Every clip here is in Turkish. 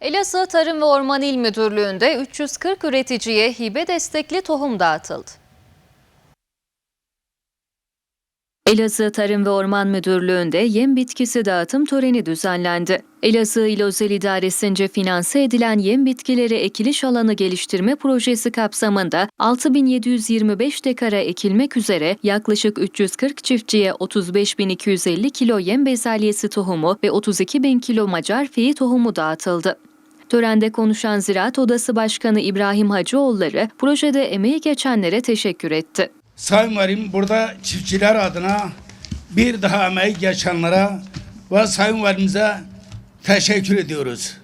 Elazığ Tarım ve Orman İl Müdürlüğü'nde 340 üreticiye hibe destekli tohum dağıtıldı. Elazığ Tarım ve Orman Müdürlüğü'nde yem bitkisi dağıtım töreni düzenlendi. Elazığ İl Özel İdaresi'nce finanse edilen yem bitkileri ekiliş alanı geliştirme projesi kapsamında 6725 dekara ekilmek üzere yaklaşık 340 çiftçiye 35250 kilo yem bezelyesi tohumu ve 32000 kilo macar fiyi tohumu dağıtıldı. Törende konuşan Ziraat Odası Başkanı İbrahim Hacıoğulları projede emeği geçenlere teşekkür etti. Sayın Valim burada çiftçiler adına bir daha emeği geçenlere ve Sayın Valimize teşekkür ediyoruz.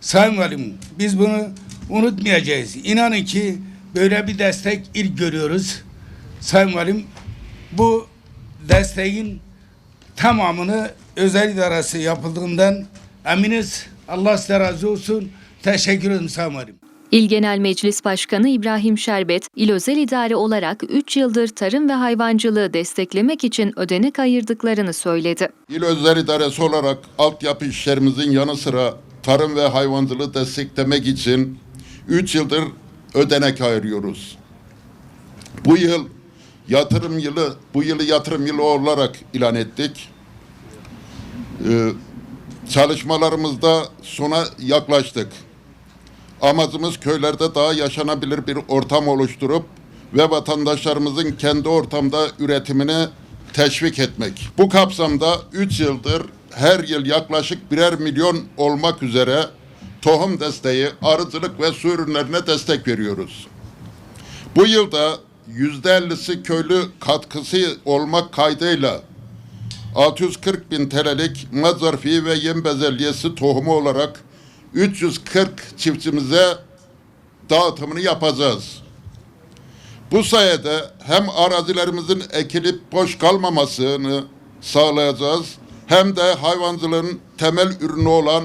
Sayın Valim biz bunu unutmayacağız. İnanın ki böyle bir destek ilk görüyoruz. Sayın Valim bu desteğin tamamını özel idaresi yapıldığından eminiz. Allah size razı olsun. Teşekkür ederim Sayın Valim. İl Genel Meclis Başkanı İbrahim Şerbet, il özel idare olarak 3 yıldır tarım ve hayvancılığı desteklemek için ödenek ayırdıklarını söyledi. İl Özel İdaresi olarak altyapı işlerimizin yanı sıra tarım ve hayvancılığı desteklemek için 3 yıldır ödenek ayırıyoruz. Bu yıl yatırım yılı, bu yılı yatırım yılı olarak ilan ettik. Ee, çalışmalarımızda sona yaklaştık. Amacımız köylerde daha yaşanabilir bir ortam oluşturup ve vatandaşlarımızın kendi ortamda üretimini teşvik etmek. Bu kapsamda 3 yıldır her yıl yaklaşık birer milyon olmak üzere tohum desteği, arıcılık ve su ürünlerine destek veriyoruz. Bu yılda yüzde ellisi köylü katkısı olmak kaydıyla 640 bin TL'lik mazarfi ve yem bezelyesi tohumu olarak 340 çiftçimize dağıtımını yapacağız. Bu sayede hem arazilerimizin ekilip boş kalmamasını sağlayacağız hem de hayvancılığın temel ürünü olan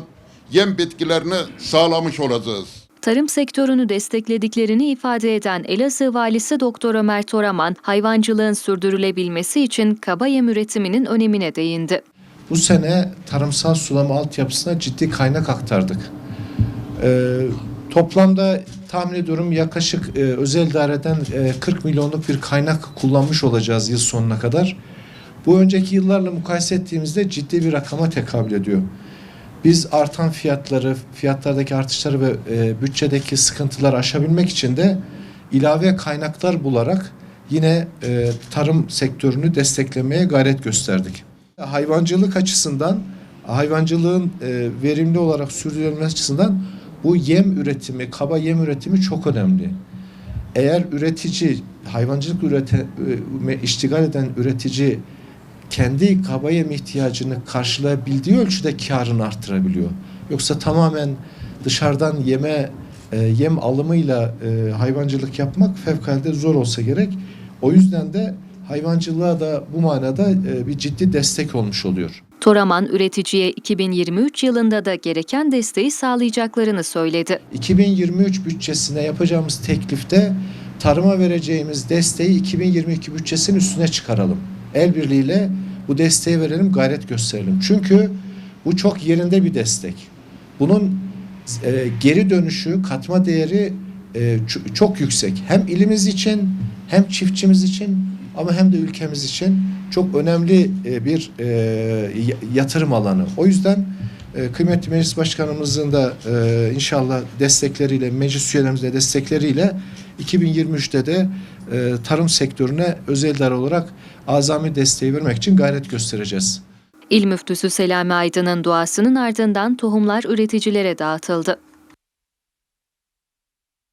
yem bitkilerini sağlamış olacağız. Tarım sektörünü desteklediklerini ifade eden Elazığ Valisi Doktor Ömer Toraman, hayvancılığın sürdürülebilmesi için kaba yem üretiminin önemine değindi. Bu sene tarımsal sulama altyapısına ciddi kaynak aktardık. Ee, toplamda tahmin ediyorum yaklaşık e, özel idareden e, 40 milyonluk bir kaynak kullanmış olacağız yıl sonuna kadar. Bu önceki yıllarla mukayese ettiğimizde ciddi bir rakama tekabül ediyor. Biz artan fiyatları, fiyatlardaki artışları ve e, bütçedeki sıkıntıları aşabilmek için de ilave kaynaklar bularak yine e, tarım sektörünü desteklemeye gayret gösterdik. Hayvancılık açısından, hayvancılığın e, verimli olarak sürdürülmesi açısından bu yem üretimi, kaba yem üretimi çok önemli. Eğer üretici, hayvancılık ürete, e, iştigal eden üretici kendi kaba yem ihtiyacını karşılayabildiği ölçüde karını arttırabiliyor. Yoksa tamamen dışarıdan yeme e, yem alımıyla e, hayvancılık yapmak fevkalade zor olsa gerek. O yüzden de hayvancılığa da bu manada e, bir ciddi destek olmuş oluyor. Toraman, üreticiye 2023 yılında da gereken desteği sağlayacaklarını söyledi. 2023 bütçesine yapacağımız teklifte tarıma vereceğimiz desteği 2022 bütçesinin üstüne çıkaralım. El birliğiyle bu desteği verelim, gayret gösterelim. Çünkü bu çok yerinde bir destek. Bunun e, geri dönüşü, katma değeri e, çok yüksek. Hem ilimiz için, hem çiftçimiz için ama hem de ülkemiz için çok önemli e, bir e, yatırım alanı. O yüzden e, kıymetli meclis başkanımızın da e, inşallah destekleriyle, meclis üyelerimizin de destekleriyle 2023'te de e, tarım sektörüne özel olarak azami desteği vermek için gayret göstereceğiz. İl Müftüsü Selami Aydın'ın duasının ardından tohumlar üreticilere dağıtıldı.